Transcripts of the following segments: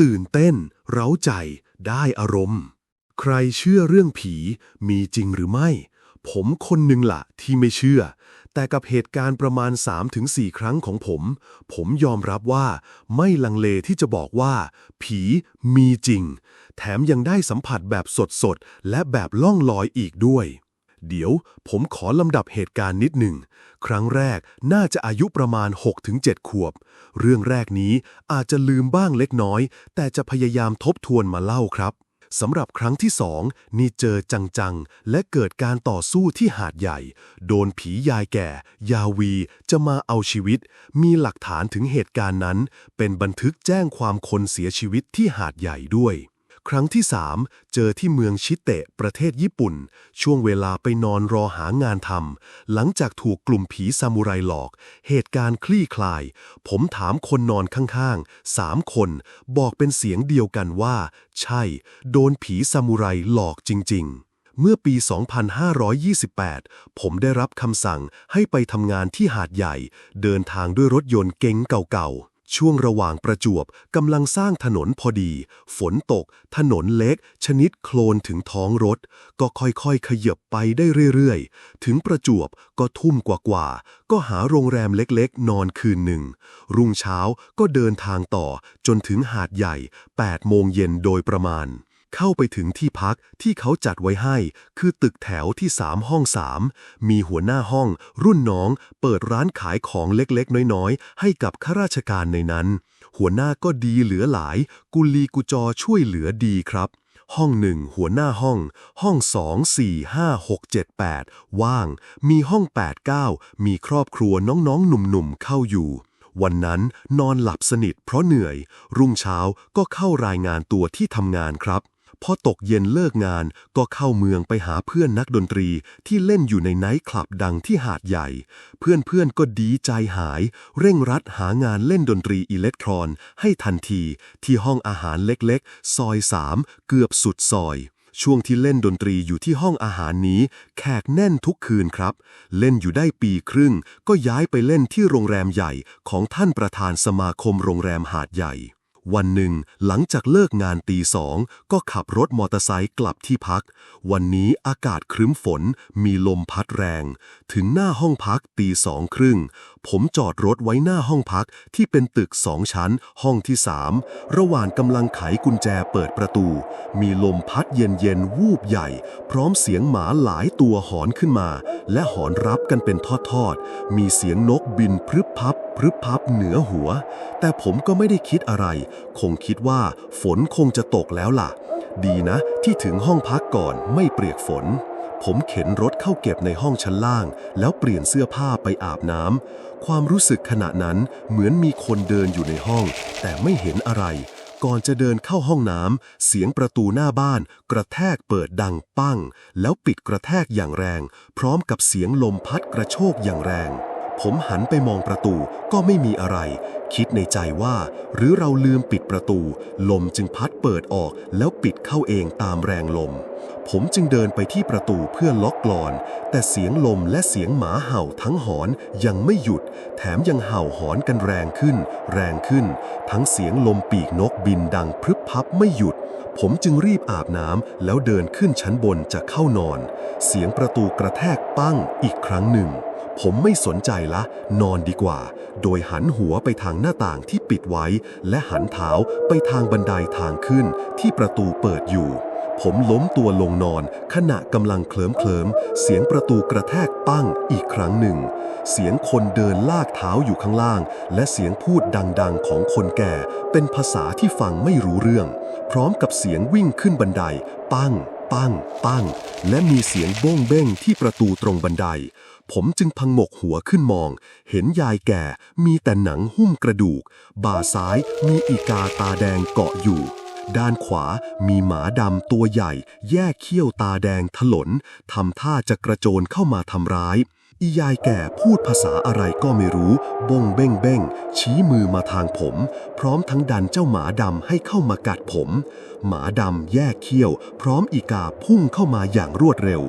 ตื่นเต้น เร้าใจ ได้อารมณ์ ใครเชื่อเรื่องผีมีจริงหรือไม่ ผมคนหนึ่งละที่ไม่เชื่อ แต่กับเหตุการณ์ประมาณ 3-4 ครั้งของผม ผมยอมรับว่าไม่ลังเลที่จะบอกว่า ผีมีจริง แถมยังได้สัมผัสแบบสดๆ และแบบล่องลอยอีกด้วย เดี๋ยวผมขอลำดับเหตุการณ์นิดหนึ่ง ครั้งแรกน่าจะอายุประมาณ 6-7 ขวบ เรื่องแรกนี้อาจจะลืมบ้างเล็กน้อย แต่จะพยายามทบทวนมาเล่าครับสำหรับครั้งที่สองนี่เจอจังๆ และเกิดการต่อสู้ที่หาดใหญ่ โดนผียายแก่ ยาวีจะมาเอาชีวิต มีหลักฐานถึงเหตุการณ์นั้น เป็นบันทึกแจ้งความคนเสียชีวิตที่หาดใหญ่ด้วย ครั้งที่สามเจอที่เมืองชิเตะ ประเทศญี่ปุ่น ช่วงเวลาไปนอนรอหางานทำหลังจากถูกกลุ่มผีซามูไรหลอก เหตุการณ์คลี่คลาย ผมถามคนนอนข้างๆสามคน บอกเป็นเสียงเดียวกันว่า ใช่ โดนผีซามูไรหลอกจริง ๆเมื่อปี 2528 ผมได้รับคำสั่งให้ไปทำงานที่หาดใหญ่ เดินทางด้วยรถยนต์เก๋งเก่าๆ ช่วงระหว่างประจวบกำลังสร้างถนนพอดี ฝนตก ถนนเล็ก ชนิดโคลนถึงท้องรถ ก็ค่อยๆ ขยับไปได้เรื่อยๆ ถึงประจวบก็ทุ่มกว่าๆ ก็หาโรงแรมเล็กๆ นอนคืนหนึ่ง รุ่งเช้าก็เดินทางต่อจนถึงหาดใหญ่ 8 โมงเย็นโดยประมาณ เข้าไปถึงที่พักที่เขาจัดไว้ให้ คือตึกแถวที่ 3 ห้อง 3 มีหัวหน้าห้อง รุ่นน้อง เปิดร้านขายของเล็กๆ น้อยๆ ให้กับข้าราชการในนั้น หัวหน้าก็ดีเหลือหลาย กุลีกุจอช่วยเหลือดีครับ ห้องหนึ่งหัวหน้าห้อง ห้องสองสี่ห้าหกเจ็ดแปดว่าง มีห้อง8 9มีครอบครัวน้องๆหนุ่มๆเข้าอยู่วันนั้นนอนหลับสนิทเพราะเหนื่อย รุ่งเช้าก็เข้ารายงานตัวที่ทำงานครับ พอตกเย็นเลิกงานก็เข้าเมืองไปหาเพื่อนนักดนตรีที่เล่นอยู่ในไนท์คลับดังที่หาดใหญ่ เพื่อนๆก็ดีใจหาย เร่งรัดหางานเล่นดนตรีอิเล็กทรอน ให้ทันที ที่ห้องอาหารเล็กๆ ซอยสามเกือบสุดซอยช่วงที่เล่นดนตรีอยู่ที่ห้องอาหารนี้ แขกแน่นทุกคืนครับ เล่นอยู่ได้ปีครึ่ง ก็ย้ายไปเล่นที่โรงแรมใหญ่ของท่านประธานสมาคมโรงแรมหาดใหญ่ วันหนึ่ง หลังจากเลิกงานตีสอง ก็ขับรถมอเตอร์ไซค์กลับที่พัก วันนี้อากาศครึ้มฝน มีลมพัดแรง ถึงหน้าห้องพักตีสองครึ่งผมจอดรถไว้หน้าห้องพักที่เป็นตึกสองชั้น ห้องที่สามระหว่างกำลังไขกุญแจเปิดประตู มีลมพัดเย็นเย็นวูบใหญ่ พร้อมเสียงหมาหลายตัวหอนขึ้นมา และหอนรับกันเป็นทอดๆ มีเสียงนกบินพรึบพับพรึบพับเหนือหัว แต่ผมก็ไม่ได้คิดอะไร คงคิดว่าฝนคงจะตกแล้วล่ะ ดีนะที่ถึงห้องพักก่อนไม่เปียกฝนผมเข็นรถเข้าเก็บในห้องชั้นล่าง แล้วเปลี่ยนเสื้อผ้าไปอาบน้ำ ความรู้สึกขณะนั้นเหมือนมีคนเดินอยู่ในห้อง แต่ไม่เห็นอะไร ก่อนจะเดินเข้าห้องน้ำเสียงประตูหน้าบ้าน กระแทกเปิดดังปั้ง แล้วปิดกระแทกอย่างแรง พร้อมกับเสียงลมพัดกระโชกอย่างแรง ผมหันไปมองประตูก็ไม่มีอะไร คิดในใจว่า หรือเราลืมปิดประตู ลมจึงพัดเปิดออกแล้วปิดเข้าเองตามแรงลม ผมจึงเดินไปที่ประตูเพื่อล็อกกลอน แต่เสียงลมและเสียงหมาเห่าทั้งหอนยังไม่หยุด แถมยังเห่าหอนกันแรงขึ้น แรงขึ้น ทั้งเสียงลมปีกนกบินดังพรึบพับไม่หยุด ผมจึงรีบอาบน้ำแล้วเดินขึ้นชั้นบนจะเข้านอน เสียงประตูกระแทกปั้งอีกครั้งหนึ่ง ผมไม่สนใจละ นอนดีกว่า โดยหันหัวไปทางหน้าต่างที่ปิดไว้ และหันเท้าไปทางบันไดทางขึ้นที่ประตูเปิดอยู่ ผมล้มตัวลงนอน ขณะกำลังเคลิ้มเคลิมเสียงประตูกระแทกปั้งอีกครั้งหนึ่ง เสียงคนเดินลากเท้าอยู่ข้างล่าง และเสียงพูดดังๆของคนแก่ เป็นภาษาที่ฟังไม่รู้เรื่อง พร้อมกับเสียงวิ่งขึ้นบันได ปั้งปั้ง ปั้ง และมีเสียงโบ้งเบ้งที่ประตูตรงบันได ผมจึงพังงกหัวขึ้นมอง เห็นยายแก่มีแต่หนังหุ้มกระดูก บ่าซ้ายมีอีกาตาแดงเกาะอยู่ ด้านขวามีหมาดำตัวใหญ่ แยกเขี้ยวตาแดงถลนทำท่าจะกระโจนเข้ามาทำร้าย อียายแก่พูดภาษาอะไรก็ไม่รู้บงเบ้งเบ้งชี้มือมาทางผม พร้อมทั้งดันเจ้าหมาดำให้เข้ามากัดผม หมาดำแยกเขี้ยว พร้อมอีกาพุ่งเข้ามาอย่างรวดเร็ว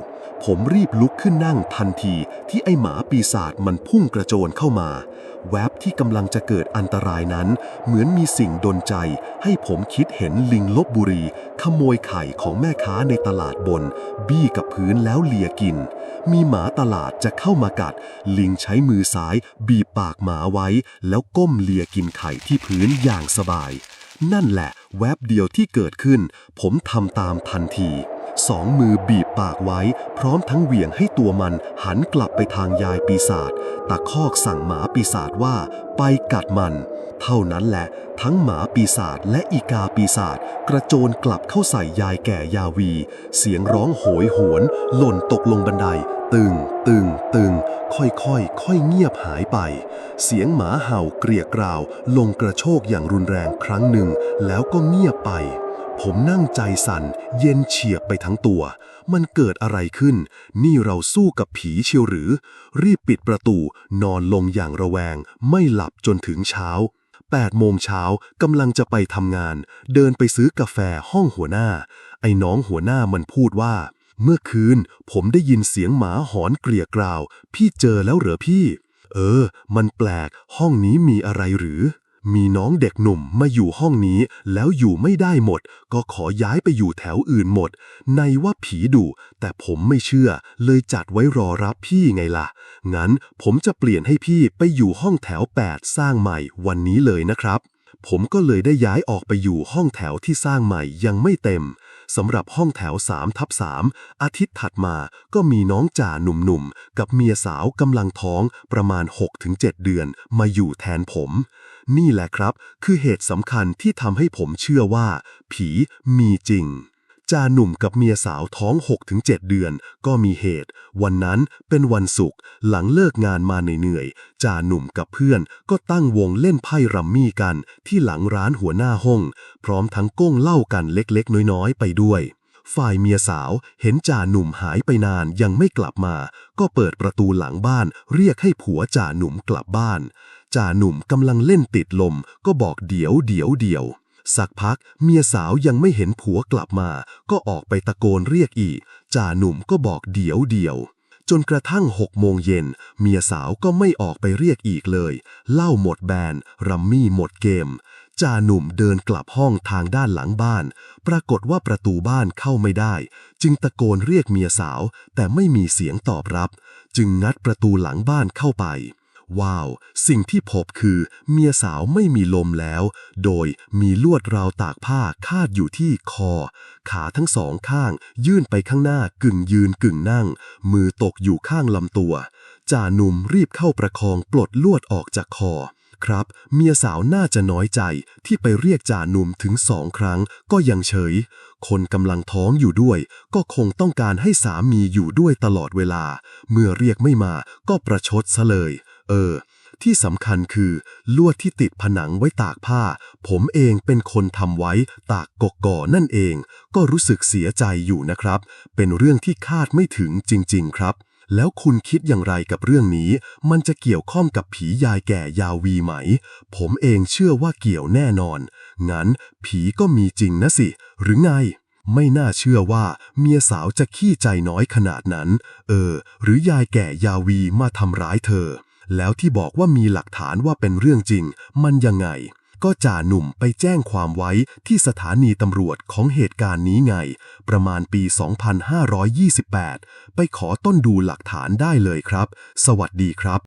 ผมรีบลุกขึ้นนั่งทันทีที่ไอหมาปีศาจมันพุ่งกระโจนเข้ามา แวบที่กำลังจะเกิดอันตรายนั้น เหมือนมีสิ่งดนใจ ให้ผมคิดเห็นลิงลบบุรี ขโมยไข่ของแม่ค้าในตลาดบน บี้กับพื้นแล้วเลียกิน มีหมาตลาดจะเข้ามากัด ลิงใช้มือซ้ายบีบปากหมาไว้ แล้วก้มเลียกินไข่ที่พื้นอย่างสบาย นั่นแหละแวบเดียวที่เกิดขึ้น ผมทำตามทันที สองมือบีบปากไว้ พร้อมทั้งเหวี่ยงให้ตัวมันหันกลับไปทางยายปีศาจตะคอกสั่งหมาปีศาจว่าไปกัดมัน เท่านั้นแหละ ทั้งหมาปีศาจและอีกาปีศาจกระโจนกลับเข้าใส่ยายแก่ยาวี เสียงร้องโหยหวน หล่นตกลงบันได ตึง ตึง ตึง ค่อยๆค่อยเงียบหายไป เสียงหมาเห่าเกรียกราว ลงกระโชกอย่างรุนแรงครั้งหนึ่ง แล้วก็เงียบไป ผมนั่งใจสั่น เย็นเฉียบไปทั้งตัว มันเกิดอะไรขึ้น นี่เราสู้กับผีเชียวหรือ รีบปิดประตู นอนลงอย่างระแวง ไม่หลับจนถึงเช้า8โมงเช้ากำลังจะไปทำงาน เดินไปซื้อกาแฟห้องหัวหน้า ไอ้น้องหัวหน้ามันพูดว่า เมื่อคืน ผมได้ยินเสียงหมาหอนเกลียกราว พี่เจอแล้วเหรอพี่ เออ มันแปลก ห้องนี้มีอะไรหรือ มีน้องเด็กหนุ่มมาอยู่ห้องนี้ แล้วอยู่ไม่ได้หมด ก็ขอย้ายไปอยู่แถวอื่นหมด ในว่าผีดุแต่ผมไม่เชื่อ เลยจัดไว้รอรับพี่ไงล่ะ งั้นผมจะเปลี่ยนให้พี่ไปอยู่ห้องแถว 8 สร้างใหม่วันนี้เลยนะครับ ผมก็เลยได้ย้ายออกไปอยู่ห้องแถวที่สร้างใหม่ยังไม่เต็มสำหรับห้องแถว3ทับ3อาทิตย์ถัดมาก็มีน้องจ่าหนุ่มๆ กับเมียสาวกำลังท้องประมาณ 6-7 เดือนมาอยู่แทนผม นี่แหละครับ คือเหตุสำคัญที่ทำให้ผมเชื่อว่า ผีมีจริงจ่าหนุ่มกับเมียสาวท้อง 6-7 เดือน ก็มีเหตุ วันนั้นเป็นวันศุกร์หลังเลิกงานมาเหนื่อยๆจ่าหนุ่มกับเพื่อนก็ตั้งวงเล่นไพ่รัมมี่กันที่หลังร้านหัวหน้าห้อง พร้อมทั้งก้งเล้ากันเล็กๆ น้อยๆ ไปด้วย ฝ่ายเมียสาวเห็นจ่าหนุ่มหายไปนานยังไม่กลับมา ก็เปิดประตูหลังบ้านเรียกให้ผัวจ่าหนุ่มกลับบ้าน จ่าหนุ่มกำลังเล่นติดลม ก็บอกเดี๋ยวเดี๋ยวเดี๋ยว สักพักเมียสาวยังไม่เห็นผัวกลับมา ก็ออกไปตะโกนเรียกอีก จ่าหนุ่มก็บอกเดี๋ยวเดี๋ยว จนกระทั่งหกโมงเย็น เมียสาวก็ไม่ออกไปเรียกอีกเลย เล้าหมดแบนรัมมี่หมดเกมจ่าหนุ่มเดินกลับห้องทางด้านหลังบ้าน ปรากฏว่าประตูบ้านเข้าไม่ได้ จึงตะโกนเรียกเมียสาว แต่ไม่มีเสียงตอบรับ จึงงัดประตูหลังบ้านเข้าไป ว้าว สิ่งที่พบคือ เมียสาวไม่มีลมแล้ว โดยมีลวดราวตากผ้าคาดอยู่ที่คอ ขาทั้งสองข้าง ยื่นไปข้างหน้ากึ่งยืนกึ่งนั่ง มือตกอยู่ข้างลำตัวจ่าหนุ่มรีบเข้าประคองปลดลวดออกจากคอครับ เมียสาวน่าจะน้อยใจที่ไปเรียกจ่าหนุ่มถึงสองครั้งก็ยังเฉย คนกำลังท้องอยู่ด้วย ก็คงต้องการให้สามีอยู่ด้วยตลอดเวลา เมื่อเรียกไม่มาก็ประชดซะเลย เออ ที่สำคัญคือ ลวดที่ติดผนังไว้ตากผ้า ผมเองเป็นคนทำไว้ตากกก่อนั่นเอง ก็รู้สึกเสียใจอยู่นะครับ เป็นเรื่องที่คาดไม่ถึงจริง ๆ ครับแล้วคุณคิดอย่างไรกับเรื่องนี้ มันจะเกี่ยวข้องกับผียายแก่ยาวีไหม ผมเองเชื่อว่าเกี่ยวแน่นอน งั้นผีก็มีจริงนะสิ หรือไง ไม่น่าเชื่อว่า เมียสาวจะขี้ใจน้อยขนาดนั้น เออ หรือยายแก่ยาวีมาทำร้ายเธอ แล้วที่บอกว่ามีหลักฐานว่าเป็นเรื่องจริง มันยังไง ก็จ่าหนุ่มไปแจ้งความไว้ที่สถานีตำรวจของเหตุการณ์นี้ไง ประมาณปี 2528 ไปขอต้นดูหลักฐานได้เลยครับ สวัสดีครับ